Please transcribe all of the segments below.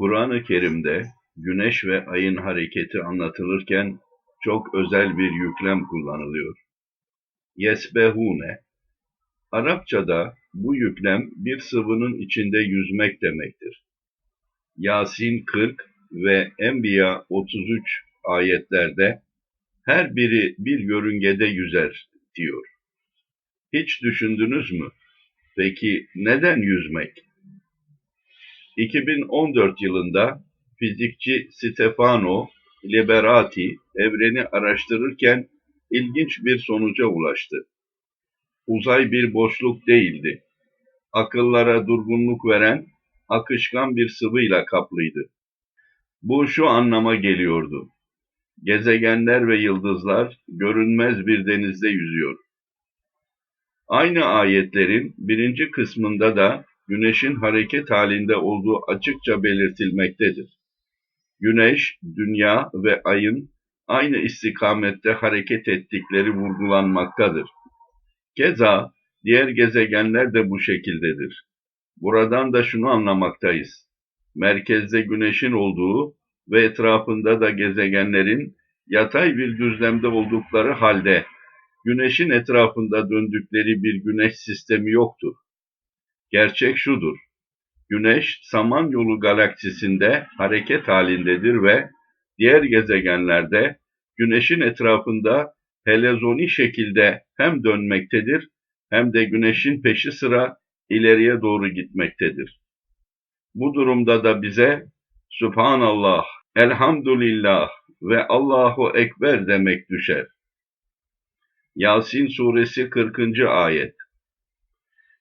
Kur'an-ı Kerim'de güneş ve ayın hareketi anlatılırken çok özel bir yüklem kullanılıyor. Yesbehune. Arapçada bu yüklem bir sıvının içinde yüzmek demektir. Yasin 40 ve Enbiya 33 ayetlerde her biri bir yörüngede yüzer diyor. Hiç düşündünüz mü? Peki neden yüzmek? 2014 yılında fizikçi Stefano Liberati evreni araştırırken ilginç bir sonuca ulaştı. Uzay bir boşluk değildi. Akıllara durgunluk veren akışkan bir sıvıyla kaplıydı. Bu şu anlama geliyordu. Gezegenler ve yıldızlar görünmez bir denizde yüzüyor. Aynı ayetlerin birinci kısmında da güneşin hareket halinde olduğu açıkça belirtilmektedir. Güneş, dünya ve ayın aynı istikamette hareket ettikleri vurgulanmaktadır. Keza diğer gezegenler de bu şekildedir. Buradan da şunu anlamaktayız. Merkezde güneşin olduğu ve etrafında da gezegenlerin yatay bir düzlemde oldukları halde güneşin etrafında döndükleri bir güneş sistemi yoktur. Gerçek şudur. Güneş Samanyolu galaksisinde hareket halindedir ve diğer gezegenlerde güneşin etrafında helezoni şekilde hem dönmektedir hem de güneşin peşi sıra ileriye doğru gitmektedir. Bu durumda da bize Subhanallah, Elhamdülillah ve Allahu Ekber demek düşer. Yasin suresi 40. ayet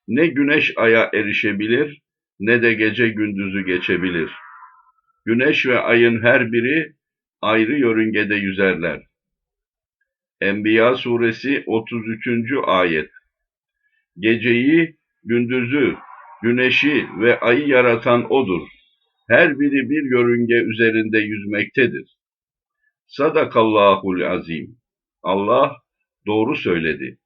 Ne güneş aya erişebilir ne de gece gündüzü geçebilir. Güneş ve ayın her biri ayrı yörüngede yüzerler. Enbiya suresi 33. ayet Geceyi, gündüzü, güneşi ve ayı yaratan O'dur. Her biri bir yörünge üzerinde yüzmektedir. Sadakallahul azim. Allah doğru söyledi.